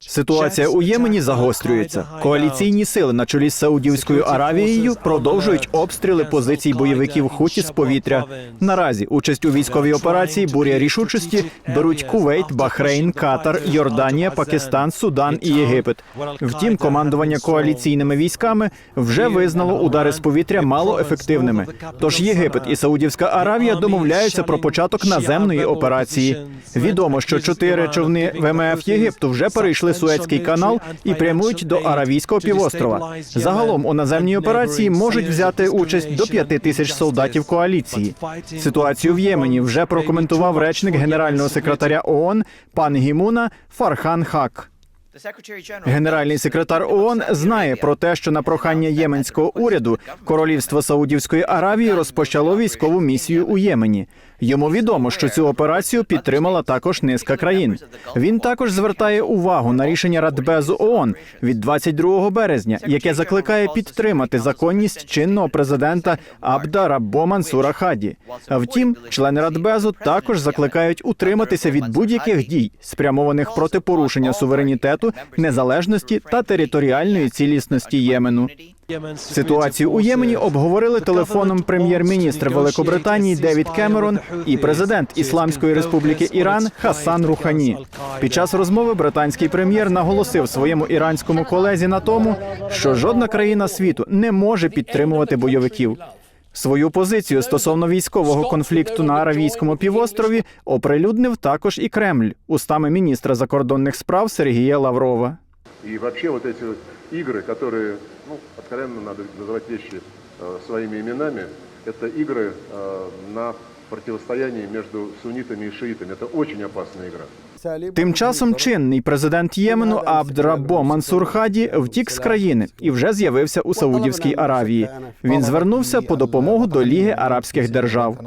Ситуація у Ємені загострюється. Коаліційні сили на чолі з Саудівською Аравією продовжують обстріли позицій бойовиків Хуті з повітря. Наразі участь у військовій операції буря рішучості беруть Кувейт, Бахрейн, Катар, Йорданія, Пакистан, Судан і Єгипет. Втім, командування коаліційними військами вже визнало удари з повітря малоефективними. Тож Єгипет і Саудівська Аравія домовляються про початок наземної операції. Відомо, що чотири човни ВМФ Єгипту вже перейшли Суецький канал і прямують до Аравійського півострова. Загалом у наземній операції можуть взяти участь до п'яти тисяч солдатів коаліції. Ситуацію в Ємені вже прокоментував речник генерального секретаря ООН пан Гімуна Фархан Хак. Генеральний секретар ООН знає про те, що на прохання єменського уряду королівство Саудівської Аравії розпочало військову місію у Ємені. Йому відомо, що цю операцію підтримала також низка країн. Він також звертає увагу на рішення Радбезу ООН від 22 березня, яке закликає підтримати законність чинного президента Абда Раббо Мансура Хаді. Втім, члени Радбезу також закликають утриматися від будь-яких дій, спрямованих проти порушення суверенітету, незалежності та територіальної цілісності Ємену. Ситуацію у Ємені обговорили телефоном прем'єр-міністр Великобританії Девід Кемерон і президент Ісламської Республіки Іран Хасан Рухані. Під час розмови британський прем'єр наголосив своєму іранському колезі на тому, що жодна країна світу не може підтримувати бойовиків. Свою позицію стосовно військового конфлікту на Аравійському півострові оприлюднив також і Кремль устами міністра закордонних справ Сергія Лаврова. И вообще вот эти вот игры, которые, ну, откровенно надо называть вещи э, своими именами, это игры э, на противостоянии между суннитами и шиитами. Это очень опасная игра. Тим часом чинний президент Ємену Абдрабо Мансур Хаді втік з країни і вже з'явився у Саудівській Аравії. Він звернувся по допомогу до Ліги Арабських Держав.